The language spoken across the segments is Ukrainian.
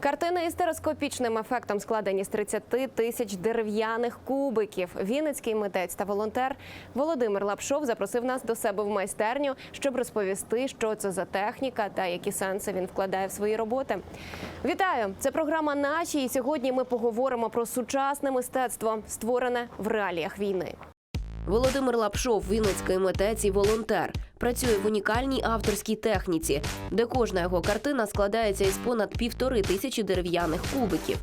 Картини із стереоскопічним ефектом складені з 30 тисяч дерев'яних кубиків. Вінницький митець та волонтер Володимир Лапшов запросив нас до себе в майстерню, щоб розповісти, що це за техніка та які сенси він вкладає в свої роботи. Вітаю! Це програма наші. І сьогодні ми поговоримо про сучасне мистецтво, створене в реаліях війни. Володимир Лапшов, вінницький митець і волонтер, працює в унікальній авторській техніці, де кожна його картина складається із понад півтори тисячі дерев'яних кубиків.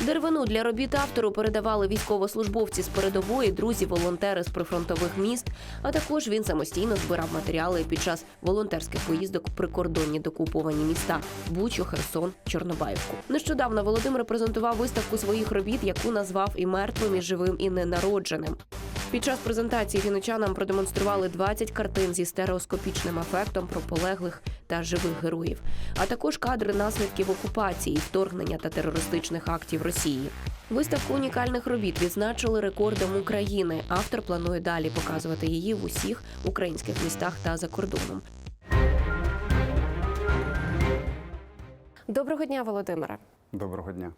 Деревину для робіт автору передавали військовослужбовці з передової, друзі, волонтери з прифронтових міст. А також він самостійно збирав матеріали під час волонтерських поїздок в прикордонні докуповані міста Бучу, Херсон, Чорнобаївку. Нещодавно Володимир презентував виставку своїх робіт, яку назвав і мертвим, і живим, і ненародженим. Під час презентації вінничанам продемонстрували 20 картин зі стереоскопічним ефектом про полеглих та живих героїв, а також кадри наслідків окупації, вторгнення та терористичних актів Росії. Виставку унікальних робіт відзначили рекордом України. Автор планує далі показувати її в усіх українських містах та за кордоном. Доброго дня, Володимире. Доброго дня.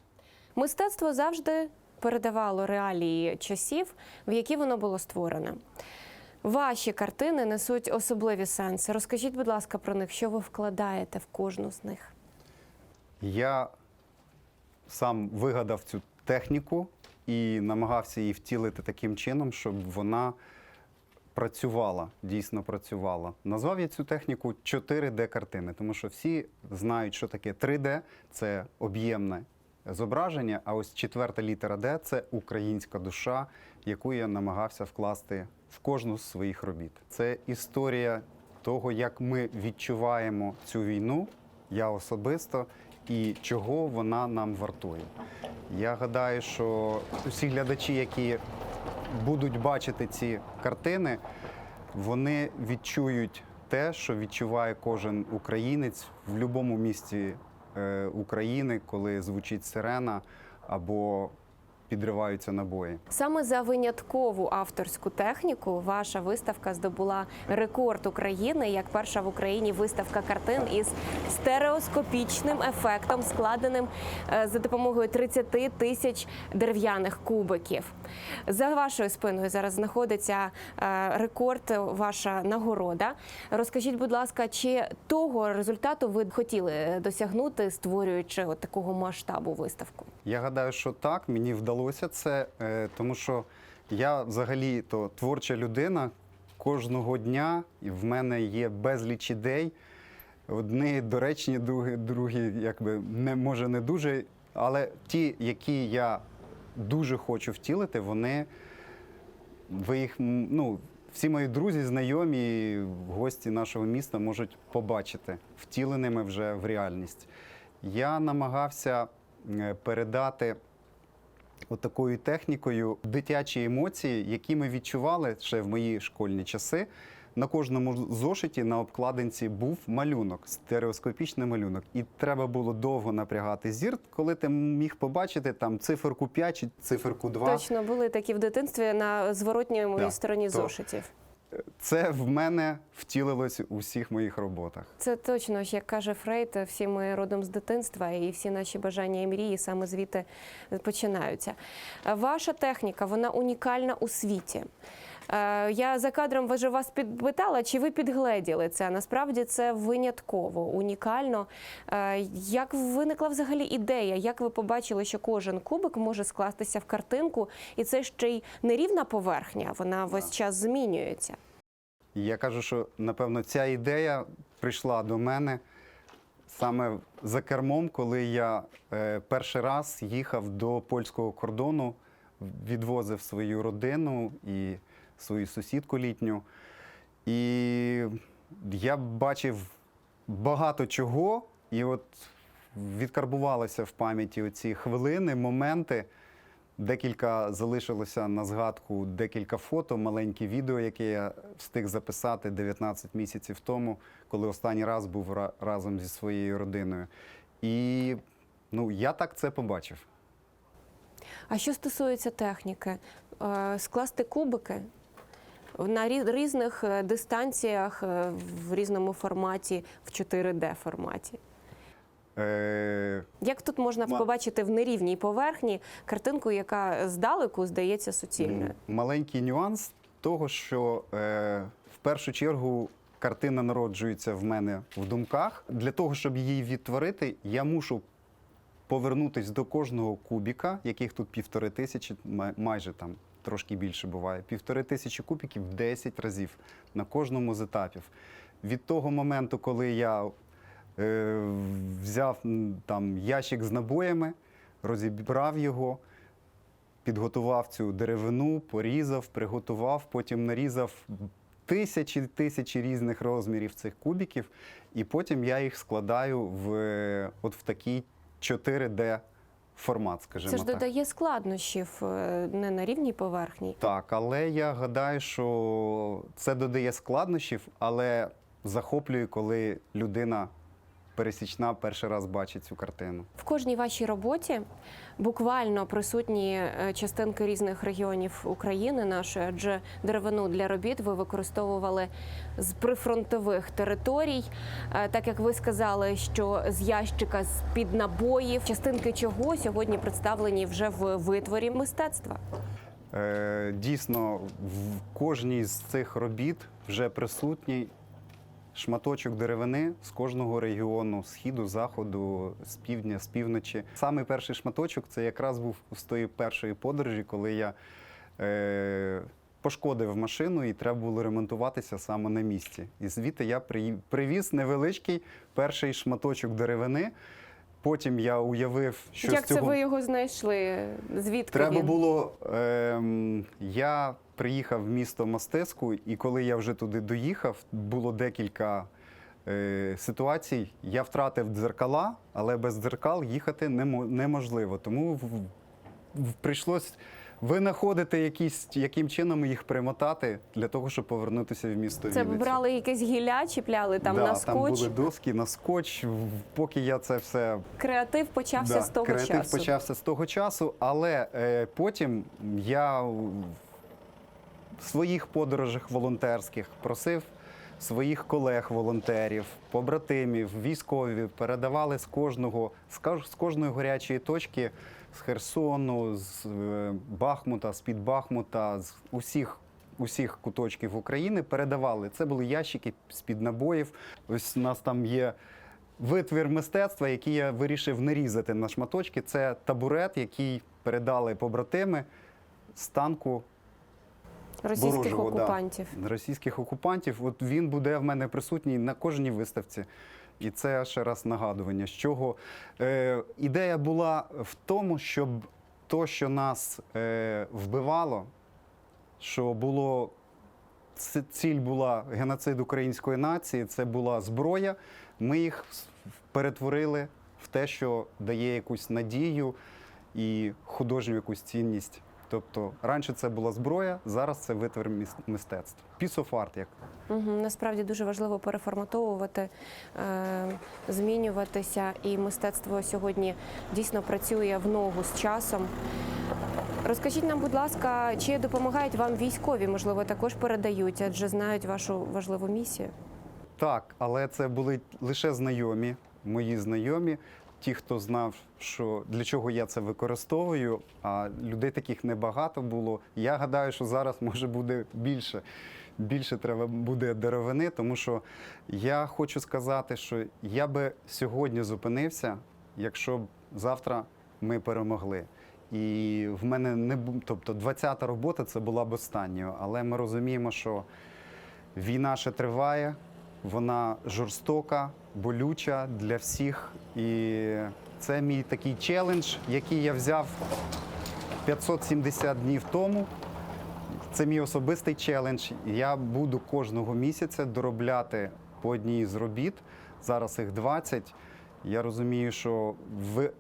Мистецтво завжди передавало реалії часів, в які воно було створене. Ваші картини несуть особливі сенси. Розкажіть, будь ласка, про них, що ви вкладаєте в кожну з них. Я сам вигадав цю техніку і намагався її втілити таким чином, щоб вона працювала, дійсно працювала. Назвав я цю техніку 4D-картини, тому що всі знають, що таке 3D це об'ємне зображення, а ось четверта літера D це українська душа, яку я намагався вкласти в кожну з своїх робіт. Це історія того, як ми відчуваємо цю війну, я особисто, і чого вона нам вартує. Я гадаю, що усі глядачі, які будуть бачити ці картини, вони відчують те, що відчуває кожен українець в будь-якому місті е, України, коли звучить сирена або підриваються набої. Саме за виняткову авторську техніку ваша виставка здобула рекорд України як перша в Україні виставка картин із стереоскопічним ефектом, складеним е, за допомогою 30 тисяч дерев'яних кубиків. За вашою спиною зараз знаходиться е, рекорд, ваша нагорода. Розкажіть, будь ласка, чи того результату ви хотіли досягнути, створюючи от такого масштабу виставку? Я гадаю, що так, мені вдалося це, е, тому що я взагалі то творча людина. Кожного дня і в мене є безліч ідей. Одні доречні, другі, другі якби не може не дуже. Але ті, які я дуже хочу втілити, вони ви їх ну, всі мої друзі, знайомі, гості нашого міста можуть побачити втіленими вже в реальність. Я намагався е, передати такою технікою дитячі емоції, які ми відчували ще в мої школьні часи. На кожному зошиті на обкладинці був малюнок, стереоскопічний малюнок. І треба було довго напрягати зір, коли ти міг побачити там циферку 5 чи циферку 2. Точно були такі в дитинстві на зворотній моїй Да, стороні то- зошитів. Це в мене втілилось у всіх моїх роботах. Це точно, як каже Фрейд, всі ми родом з дитинства, і всі наші бажання і мрії саме звідти починаються. Ваша техніка вона унікальна у світі. Е, Я за кадром вже вас підпитала, чи ви підгледіли це? Насправді це винятково, унікально. Е, Як виникла взагалі ідея? Як ви побачили, що кожен кубик може скластися в картинку, і це ще й нерівна поверхня, вона весь час змінюється. Я кажу, що напевно ця ідея прийшла до мене саме за кермом, коли я е, перший раз їхав до польського кордону, відвозив свою родину і свою сусідку літню. І я бачив багато чого, і от відкарбувалися в пам'яті оці хвилини, моменти. Декілька залишилося на згадку, декілька фото, маленькі відео, яке я встиг записати 19 місяців тому, коли останній раз був ра- разом зі своєю родиною. І ну, я так це побачив. А що стосується техніки, Е, скласти кубики на різних е, дистанціях, е, в різному форматі, в 4D форматі. Е, Як тут можна Ма- побачити в нерівній поверхні картинку, яка здалеку здається суцільною? Маленький нюанс того, що е, в першу чергу картина народжується в мене в думках. Для того, щоб її відтворити, я мушу повернутись до кожного кубіка, яких тут півтори тисячі, май- майже там трошки більше буває. Півтори тисячі кубіків 10 разів на кожному з етапів. Від того моменту, коли я е, взяв там ящик з набоями, розібрав його, підготував цю деревину, порізав, приготував, потім нарізав тисячі тисячі різних розмірів цих кубиків, і потім я їх складаю в е, от в такий 4D формат, скажімо Це ж так. додає складнощів е, не на рівній поверхні. Так, але я гадаю, що це додає складнощів, але захоплює, коли людина пересічна перший раз бачить цю картину. В кожній вашій роботі буквально присутні е, частинки різних регіонів України нашої, адже деревину для робіт ви використовували з прифронтових територій. Е, Так як ви сказали, що з ящика з під набоїв, частинки чого сьогодні представлені вже в витворі мистецтва. Е, дійсно, в кожній з цих робіт вже присутній шматочок деревини з кожного регіону, східу, заходу, з півдня, з півночі. Саме перший шматочок це якраз був з тої першої подорожі, коли я е, пошкодив машину і треба було ремонтуватися саме на місці. І звідти я привіз невеличкий перший шматочок деревини. Потім я уявив, що як з цього це ви його знайшли? Звідки Треба він? було. ем, я приїхав в місто Мастецьку, і коли я вже туди доїхав, було декілька е, ситуацій. Я втратив дзеркала, але без дзеркал їхати немо- неможливо. Тому прийшлось винаходити якісь, яким чином їх примотати для того, щоб повернутися в місто Це Вінницю. брали якесь гілля, чіпляли там да, на Там скотч. були доски на скотч. Поки я це все Креатив почався Да, з того креатив часу. почався з того часу, але е, потім я своїх подорожах волонтерських просив своїх колег-волонтерів, побратимів, військові передавали з кожного, з кожної гарячої точки, з Херсону, з е, Бахмута, з-під Бахмута, з усіх. Усіх куточків України передавали. Це були ящики з-під набоїв. Ось у нас там є витвір мистецтва, який я вирішив не різати на шматочки. Це табурет, який передали побратими з танку російських ворожого, да, окупантів. російських окупантів. От він буде в мене присутній на кожній виставці. І це ще раз нагадування, з чого е, ідея була в тому, щоб то, що нас е, вбивало, що було ціль була геноцид української нації, це була зброя. Ми їх перетворили в те, що дає якусь надію і художню якусь цінність. Тобто раніше це була зброя, зараз це витвір мистецтва. Piece of art, як Угу, насправді дуже важливо переформатовувати, е, змінюватися, і мистецтво сьогодні дійсно працює в ногу з часом. Розкажіть нам, будь ласка, чи допомагають вам військові? Можливо, також передають, адже знають вашу важливу місію. Так, але це були лише знайомі, мої знайомі, ті, хто знав, що для чого я це використовую. А людей таких небагато було. Я гадаю, що зараз може буде більше. Більше треба буде деревини, тому що я хочу сказати, що я би сьогодні зупинився, якщо б завтра ми перемогли. І в мене не тобто 20-та робота це була б останньою. Але ми розуміємо, що Війна ще триває, вона жорстока, болюча для всіх. І це мій такий челендж, який я взяв 570 днів тому. Це мій особистий челендж. Я буду кожного місяця доробляти по одній з робіт. Зараз їх 20. Я розумію, що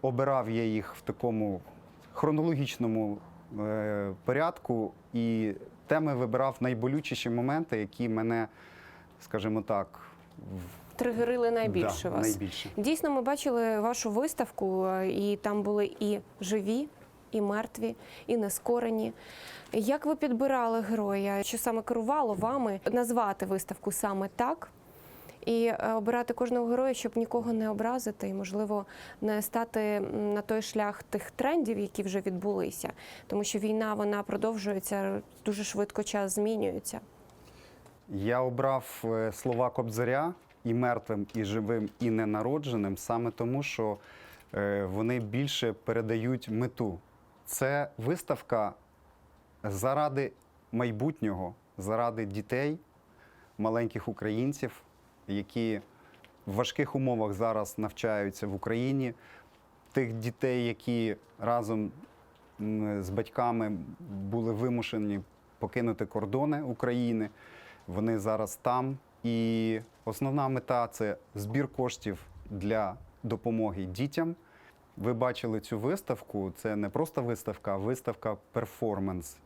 обирав я їх в такому хронологічному е, порядку, і теми вибирав найболючіші моменти, які мене, скажімо так, в- Тригерили найбільше да, вас. найбільше. Дійсно, ми бачили вашу виставку, е, і там були і живі, і мертві, і нескорені. Як ви підбирали героя? Що саме керувало вами назвати виставку саме так? і е, обирати кожного героя, щоб нікого не образити, і можливо не стати на той шлях тих трендів, які вже відбулися, тому що війна вона продовжується дуже швидко, час змінюється. Я обрав е, слова Кобзаря і мертвим, і живим, і ненародженим саме тому, що е, вони більше передають мету. Це виставка заради майбутнього, заради дітей, маленьких українців, які в важких умовах зараз навчаються в Україні, тих дітей, які разом з батьками були вимушені покинути кордони України. Вони зараз там. І основна мета це збір коштів для допомоги дітям. Ви бачили цю виставку. Це не просто виставка, а виставка перформанс.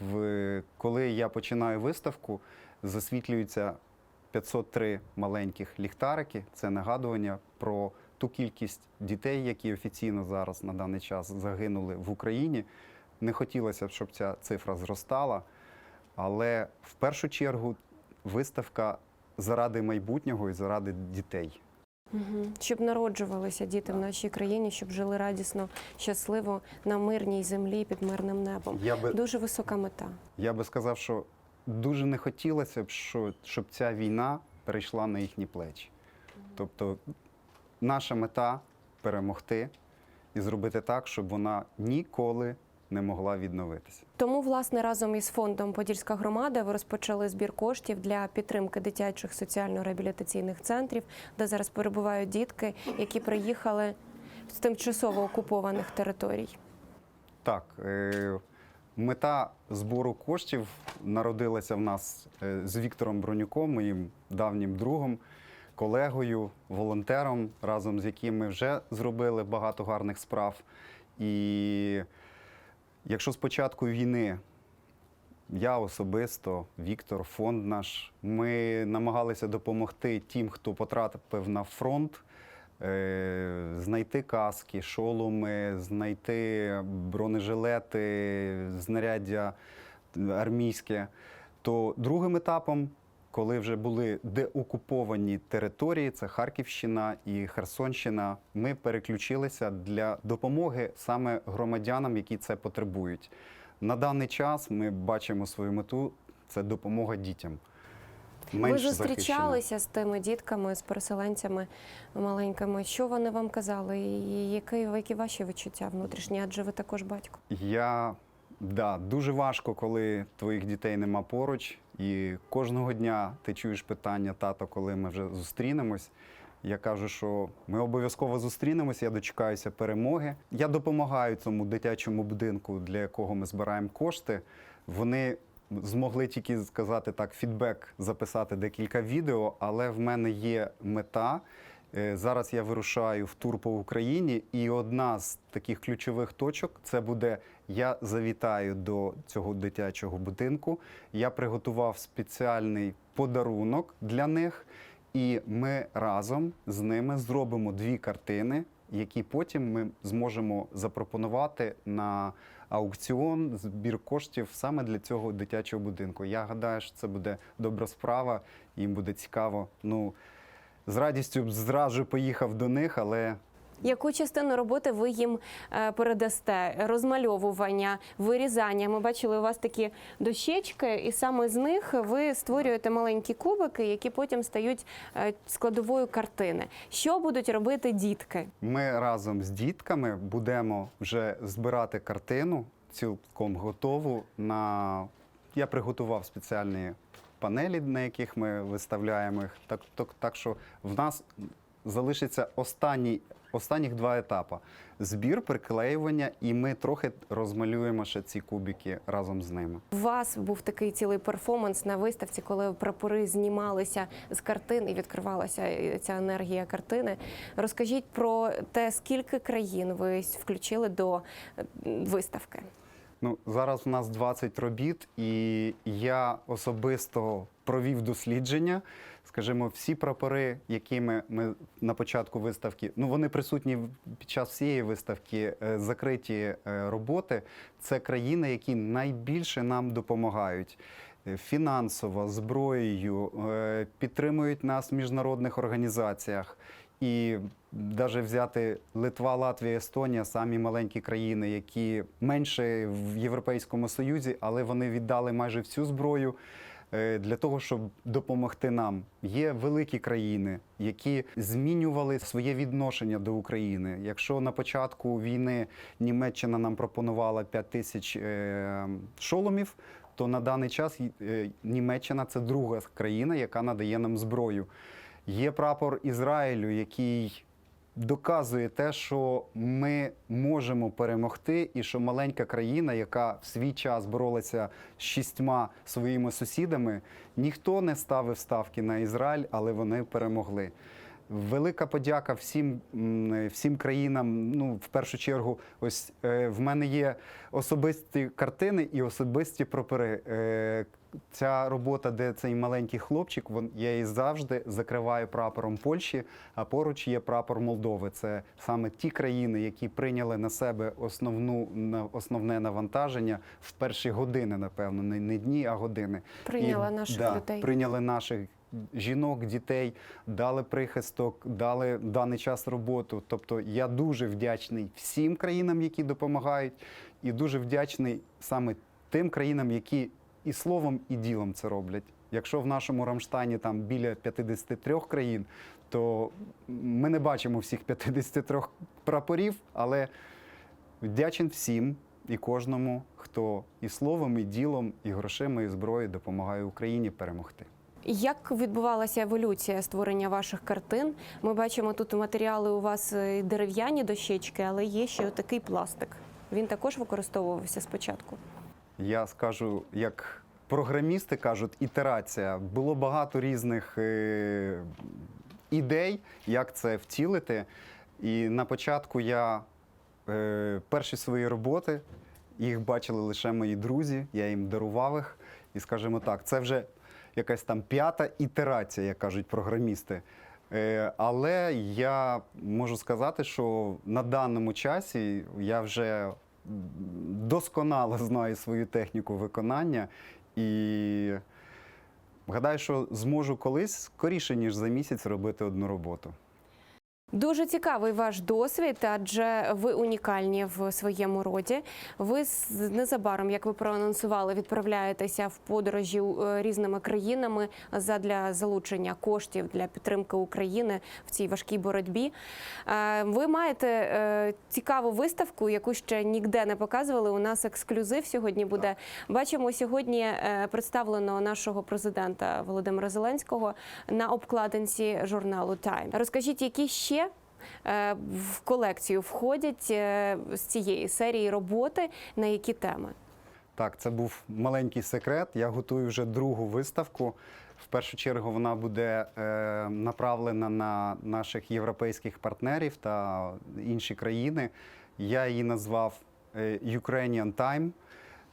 В, коли я починаю виставку, засвітлюються 503 маленьких ліхтарики. Це нагадування про ту кількість дітей, які офіційно зараз на даний час загинули в Україні. Не хотілося б, щоб ця цифра зростала. Але в першу чергу виставка заради майбутнього і заради дітей. Угу. Щоб народжувалися діти в нашій країні, щоб жили радісно, щасливо на мирній землі під мирним небом. Я би, Дуже висока мета. я би сказав, що дуже не хотілося б, що, щоб ця війна перейшла на їхні плечі. Тобто наша мета перемогти і зробити так, щоб вона ніколи не могла відновитися. Тому, власне, разом із фондом Подільська громада ви розпочали збір коштів для підтримки дитячих соціально-реабілітаційних центрів, де зараз перебувають дітки, які приїхали з тимчасово окупованих територій. Так, е, мета збору коштів народилася в нас е, з Віктором Бронюком, моїм давнім другом, колегою, волонтером, разом з яким ми вже зробили багато гарних справ. І якщо з початку війни я особисто, Віктор, фонд наш, ми намагалися допомогти тим, хто потрапив на фронт, е, знайти каски, шоломи, знайти бронежилети, знаряддя армійське. То другим етапом, коли вже були деокуповані території, це Харківщина і Херсонщина, ми переключилися для допомоги саме громадянам, які це потребують. На даний час ми бачимо свою мету це допомога дітям. ви менш зустрічалися з тими дітками, з переселенцями маленькими. Що вони вам казали? І які, які ваші відчуття внутрішні? Адже ви також батько. Я да, дуже важко, коли твоїх дітей нема поруч, і кожного дня ти чуєш питання, тато, коли ми вже зустрінемось. Я кажу, що ми обов'язково зустрінемось, я дочекаюся перемоги. Я допомагаю цьому дитячому будинку, для якого ми збираємо кошти. Вони змогли тільки сказати так, фідбек записати декілька відео, але в мене є мета. Е, Зараз я вирушаю в тур по Україні, і одна з таких ключових точок це буде я завітаю до цього дитячого будинку. Я приготував спеціальний подарунок для них, і ми разом з ними зробимо дві картини, які потім ми зможемо запропонувати на аукціон, збір коштів саме для цього дитячого будинку. Я гадаю, що це буде добра справа, їм буде цікаво. Ну, з радістю б зразу поїхав до них, але Яку частину роботи ви їм е, передасте? Розмальовування, вирізання. Ми бачили у вас такі дощечки, і саме з них ви створюєте маленькі кубики, які потім стають е, складовою картини. Що будуть робити дітки? ми разом з дітками будемо вже збирати картину цілком готову. На... Я приготував спеціальні панелі, на яких ми виставляємо їх. Так, так, так що в нас залишиться останній, останніх два етапи: збір, приклеювання, і ми трохи розмалюємо ще ці кубики разом з ними. У вас був такий цілий перформанс на виставці, коли прапори знімалися з картин і відкривалася е, ця енергія картини. Розкажіть про те, скільки країн ви включили до е, виставки. Ну, зараз у нас 20 робіт, і я особисто провів дослідження. Скажімо, всі прапори, якими ми на початку виставки, ну вони присутні під час всієї виставки, е, закриті е, роботи. Це країни, які найбільше нам допомагають. е, фінансово, зброєю, підтримують нас в міжнародних організаціях. І навіть взяти Литва, Латвія, Естонія самі маленькі країни, які менше в Європейському Союзі, але вони віддали майже всю зброю е, для того, щоб допомогти нам. Є великі країни, які змінювали своє відношення до України. Якщо на початку війни Німеччина нам пропонувала 5 тисяч е, шоломів, то на даний час е, Німеччина це друга країна, яка надає нам зброю. Є прапор Ізраїлю, який доказує те, що ми можемо перемогти, і що маленька країна, яка в свій час боролася з шістьма своїми сусідами, ніхто не ставив ставки на Ізраїль, але вони перемогли. Велика подяка всім, всім країнам. Ну, в першу чергу, ось е, в мене є особисті картини і особисті прапори. Е, ця робота, де цей маленький хлопчик, я її завжди закриваю прапором Польщі, а поруч є прапор Молдови. Це саме ті країни, які прийняли на себе основну, основне навантаження в перші години, напевно, не, не дні, а години. Прийняла наших да, людей. Прийняли наших жінок, дітей, дали прихисток, дали даний час роботу. Тобто я дуже вдячний всім країнам, які допомагають, і дуже вдячний саме тим країнам, які і словом, і ділом це роблять. Якщо в нашому Рамштайні там біля 53 країн, то ми не бачимо всіх 53 прапорів, але вдячен всім і кожному, хто і словом, і ділом, і грошима, і зброєю допомагає Україні перемогти. Як відбувалася еволюція створення ваших картин? Ми бачимо тут матеріали у вас е, дерев'яні дощечки, але є ще такий пластик. Він також використовувався спочатку. Я скажу, як програмісти кажуть, ітерація. Було багато різних е, ідей, як це втілити. І на початку я е, перші свої роботи, їх бачили лише мої друзі, я їм дарував їх. І скажімо так, це вже якась там п'ята ітерація, як кажуть програмісти. Е, Але я можу сказати, що на даному часі я вже досконало знаю свою техніку виконання і гадаю, що зможу колись скоріше, ніж за місяць робити одну роботу. Дуже цікавий ваш досвід, адже ви унікальні в своєму роді. Ви незабаром, як ви проанонсували, відправляєтеся в подорожі е, різними країнами задля залучення коштів для підтримки України в цій важкій боротьбі. Е, Ви маєте е, цікаву виставку, яку ще ніде не показували. У нас ексклюзив сьогодні буде. Бачимо сьогодні представлено нашого президента Володимира Зеленського на обкладинці журналу Time. Розкажіть, які ще в колекцію входять е, з цієї серії роботи, на які теми? Так, це був маленький секрет. Я готую вже другу виставку. В першу чергу вона буде е, направлена на наших європейських партнерів та інші країни. Я її назвав е, Ukrainian Time.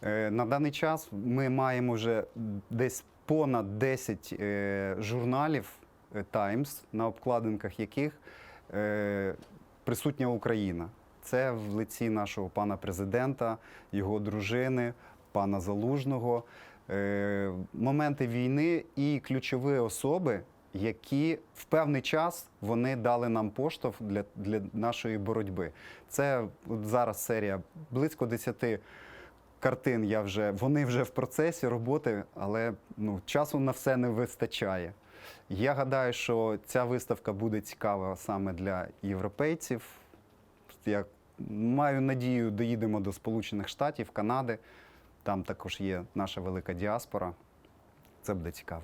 Е, на даний час ми маємо вже десь понад 10 е, журналів е, Times, на обкладинках яких е, присутня Україна. Це в лиці нашого пана президента, його дружини, пана Залужного. Е, моменти війни і ключові особи, які в певний час вони дали нам поштовх для, для нашої боротьби. Це от зараз серія близько 10 картин. Я вже вони вже в процесі роботи, але ну, часу на все не вистачає. Я гадаю, що ця виставка буде цікава саме для європейців. Я маю надію, доїдемо до Сполучених Штатів, Канади. Там також є наша велика діаспора. Це буде цікаво.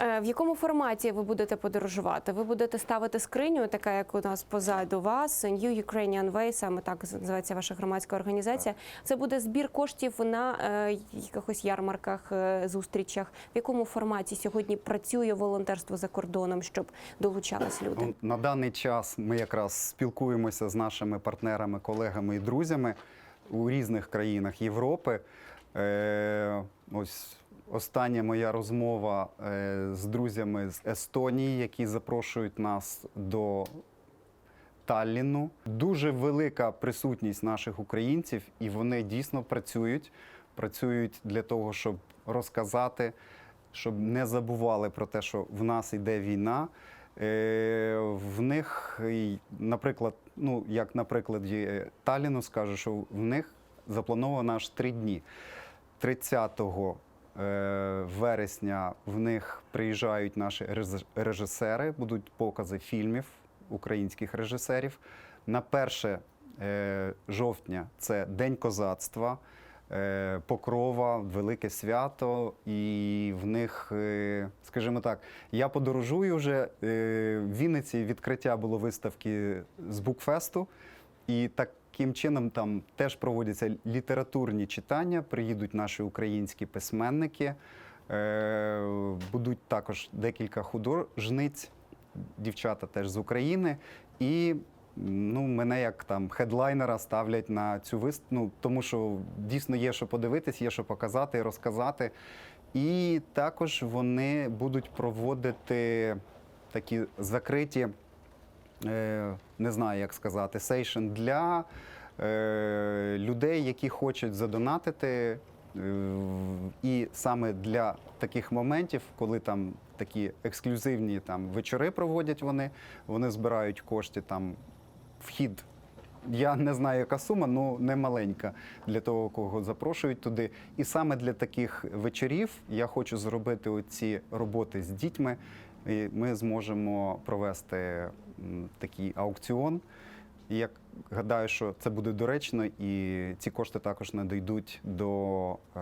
Е, В якому форматі ви будете подорожувати? Ви будете ставити скриню, така як у нас позаду вас, New Ukrainian Way, саме так називається ваша громадська організація. Це буде збір коштів на е, якихось ярмарках, е, зустрічах. В якому форматі сьогодні працює волонтерство за кордоном, щоб долучались люди? Ну, На даний час ми якраз спілкуємося з нашими партнерами, колегами і друзями у різних країнах Європи. Ось остання моя розмова е, з друзями з Естонії, які запрошують нас до Талліну. Дуже велика присутність наших українців, і вони дійсно працюють. Працюють для того, щоб розказати, щоб не забували про те, що в нас йде війна. Е, В них, наприклад, ну як на прикладі Таліну скажу, що в них заплановано аж три дні. 30 е, вересня в них приїжджають наші режисери, будуть покази фільмів українських режисерів. На 1 е, жовтня це День козацтва, е, Покрова, велике свято. І в них, е, скажімо так, я подорожую вже. е, В Вінниці відкриття було виставки з букфесту. І таким чином там теж проводяться літературні читання, приїдуть наші українські письменники, е, будуть також декілька художниць, дівчата теж з України. І ну, мене як там хедлайнера ставлять на цю виставку, ну, тому що дійсно є що подивитись, є що показати, розказати. І також вони будуть проводити такі закриті не знаю, як сказати, сейшн для е, людей, які хочуть задонатити. Е, І саме для таких моментів, коли там такі ексклюзивні там вечори проводять вони, вони збирають кошти там вхід. Я не знаю, яка сума, ну не маленька для того, кого запрошують туди. І саме для таких вечорів я хочу зробити оці роботи з дітьми. І ми зможемо провести такий аукціон. І я гадаю, що це буде доречно, і ці кошти також надійдуть до е,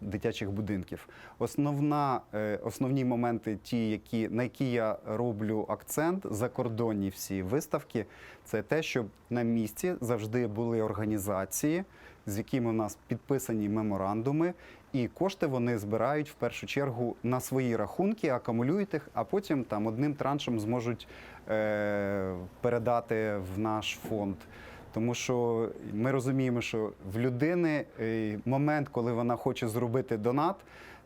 дитячих будинків. Основна, е, основні моменти, ті, які, на які я роблю акцент, закордонні всі виставки, це те, щоб на місці завжди були організації, з якими у нас підписані меморандуми, і кошти вони збирають в першу чергу на свої рахунки, акумулюють їх, а потім там одним траншем зможуть передати в наш фонд. Тому що ми розуміємо, що в людини е, момент, коли вона хоче зробити донат,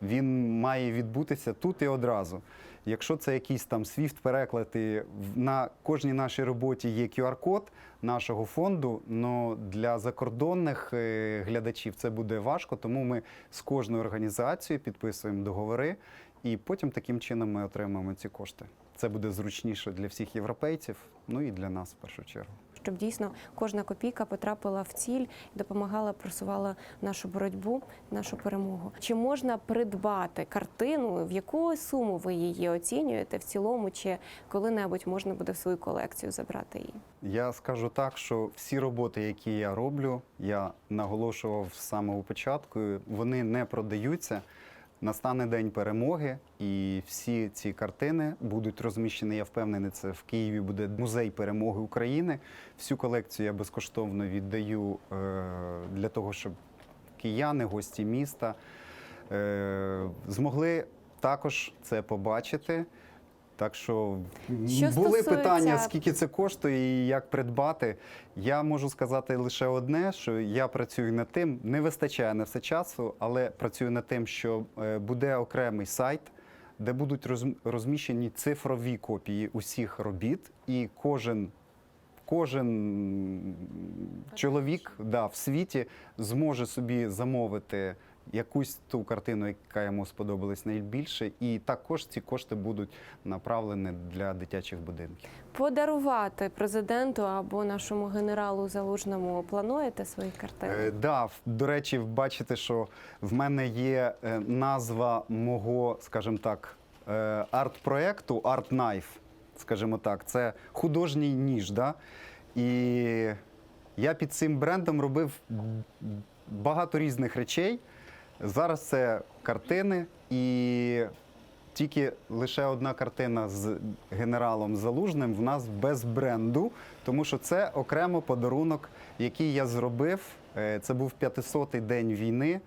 він має відбутися тут і одразу. Якщо це якийсь там Swift-переклад, і на кожній нашій роботі є QR-код нашого фонду, але для закордонних е, глядачів це буде важко, тому ми з кожною організацією підписуємо договори, і потім таким чином ми отримаємо ці кошти. Це буде зручніше для всіх європейців, ну і для нас в першу чергу. щоб дійсно кожна копійка потрапила в ціль і допомагала, просувала нашу боротьбу, нашу перемогу. Чи можна придбати картину? В яку суму ви її оцінюєте в цілому, чи коли-небудь можна буде в свою колекцію забрати її? Я скажу так, що всі роботи, які я роблю, я наголошував з самого початку, вони не продаються. Настане день перемоги, і всі ці картини будуть розміщені. Я впевнений, це в Києві буде музей перемоги України. Всю колекцію я безкоштовно віддаю е, для того, щоб кияни, гості міста е, змогли також це побачити. Так що, Що були стосується- питання, скільки це коштує і як придбати. Я можу сказати лише одне, що я працюю над тим, не вистачає на все часу, але працюю над тим, що е, буде окремий сайт, де будуть роз- розміщені цифрові копії усіх робіт, і кожен. Кожен чоловік да, в світі зможе собі замовити якусь ту картину, яка йому сподобалась найбільше, і також ці кошти будуть направлені для дитячих будинків. Подарувати президенту або нашому генералу залужному плануєте свої картини? Е, да, до речі, бачите, що в мене є е, назва мого, скажімо так, е, арт-проекту Art Knife, скажімо так, це художній ніж. Да? І я під цим брендом робив багато різних речей. Зараз це картини, і тільки лише одна картина з генералом Залужним в нас без бренду, тому що це окремо подарунок, який я зробив. Е, Це був 500-й день війни.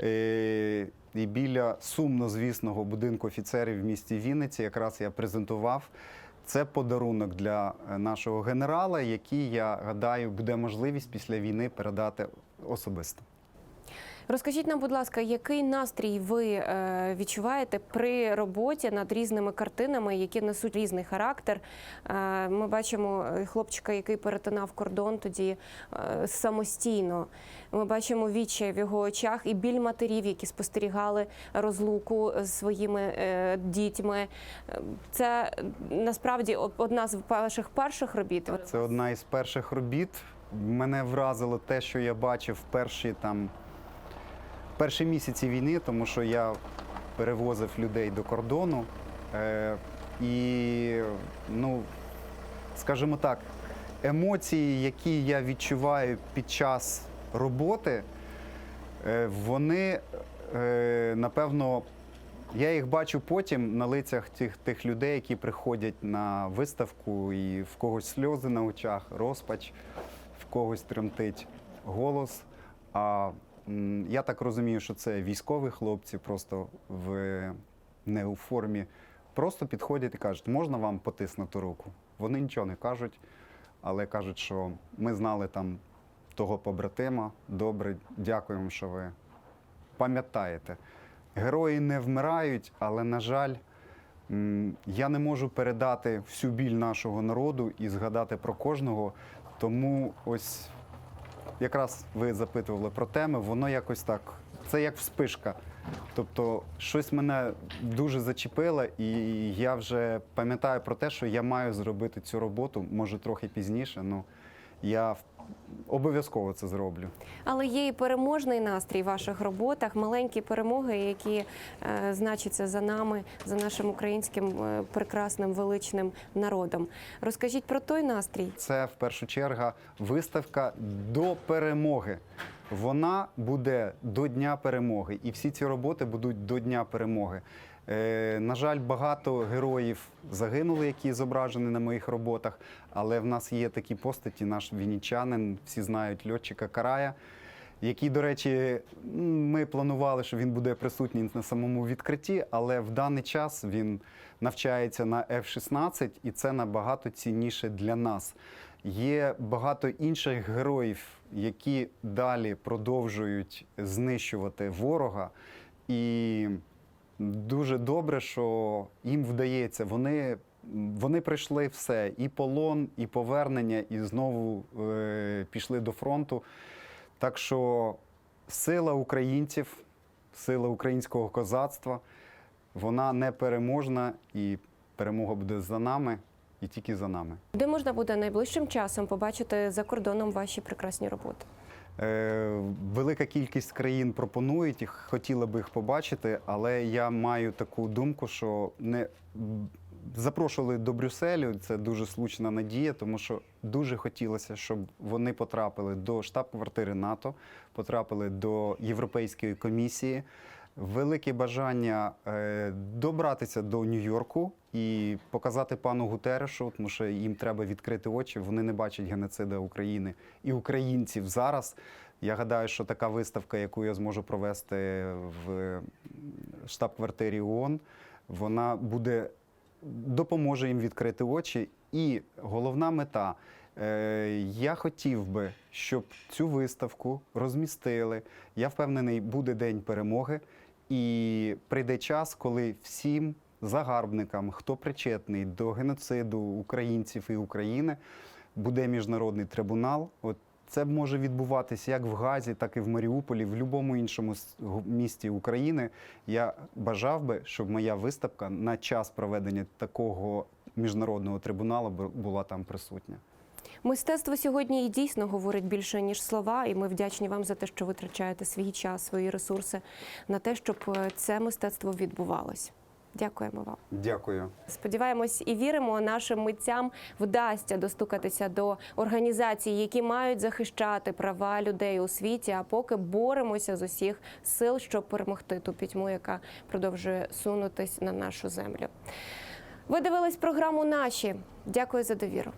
Е, І біля сумнозвісного будинку офіцерів в місті Вінниці якраз я презентував. Це подарунок для е, нашого генерала, який, я гадаю, буде можливість після війни передати особисто. Розкажіть нам, будь ласка, який настрій ви е, відчуваєте при роботі над різними картинами, які несуть різний характер? Е, ми бачимо е, хлопчика, який перетинав кордон тоді самостійно. Ми бачимо відчай в його очах і біль матерів, які спостерігали розлуку з своїми дітьми. Це насправді одна з ваших перших робіт. Це одна із перших робіт. Мене вразило те, що я бачив перші там перші місяці війни, тому що я перевозив людей до кордону. Е, і, ну, скажімо так, емоції, які я відчуваю під час роботи, е, вони, е, напевно, я їх бачу потім на лицях тих, тих людей, які приходять на виставку, і в когось сльози на очах, розпач, в когось тремтить голос. А я так розумію, що це військові хлопці, просто в не у формі. Просто підходять і кажуть, можна вам потиснути руку? Вони нічого не кажуть, але кажуть, що ми знали там того побратима. Добре, дякуємо, що ви пам'ятаєте. Герої не вмирають, але, на жаль, я не можу передати всю біль нашого народу і згадати про кожного. Тому ось якраз ви запитували про теми, воно якось так. Це як вспишка. Тобто, щось мене дуже зачепило, і я вже пам'ятаю про те, що я маю зробити цю роботу, може трохи пізніше. Ну я обов'язково це зроблю. Але є і переможний настрій в ваших роботах, маленькі перемоги, які е, значаться за нами, за нашим українським е, прекрасним величним народом. Розкажіть про той настрій. Це в першу чергу виставка до перемоги. Вона буде до Дня перемоги, і всі ці роботи будуть до Дня перемоги. Е, на жаль, багато героїв загинули, які зображені на моїх роботах. Але в нас є такі постаті, наш віннічанин, всі знають льотчика Карая, який, до речі, ми планували, що він буде присутній на самому відкритті, але в даний час він навчається на F-16, і це набагато цінніше для нас. Є багато інших героїв, які далі продовжують знищувати ворога. І дуже добре, що їм вдається. Вони, вони пройшли все: і полон, і повернення, і знову е, пішли до фронту. Так що сила українців, сила українського козацтва, вона непереможна, і перемога буде за нами і тільки за нами. Де можна буде найближчим часом побачити за кордоном ваші прекрасні роботи? Е, велика кількість країн пропонують і хотіла би їх побачити, але я маю таку думку, що не запрошували до Брюсселю. Це дуже слушна надія, тому що дуже хотілося, щоб вони потрапили до штаб-квартири НАТО, потрапили до Європейської комісії. Велике бажання е, добратися до Нью-Йорку і показати пану Гутерешу, тому що їм треба відкрити очі. Вони не бачать геноцида України і українців зараз. Я гадаю, що така виставка, яку я зможу провести в штаб-квартирі ООН, вона буде допоможе їм відкрити очі. І головна мета. е, Я хотів би, щоб цю виставку розмістили. Я впевнений, буде день перемоги, і прийде час, коли всім загарбникам, хто причетний до геноциду українців і України, буде міжнародний трибунал. От це може відбуватися як в Газі, так і в Маріуполі, в будь-якому іншому місті України. Я бажав би, щоб моя виставка на час проведення такого міжнародного трибуналу бу- була там присутня. Мистецтво сьогодні і дійсно говорить більше ніж слова, і ми вдячні вам за те, що витрачаєте свій час, свої ресурси на те, щоб е, це мистецтво відбувалось. Дякуємо вам. Дякую. Сподіваємось і віримо, нашим митцям вдасться достукатися до організацій, які мають захищати права людей у світі. А поки боремося з усіх сил, щоб перемогти ту пітьму, яка продовжує сунутись на нашу землю. Ви дивились програму Наші. Дякую за довіру.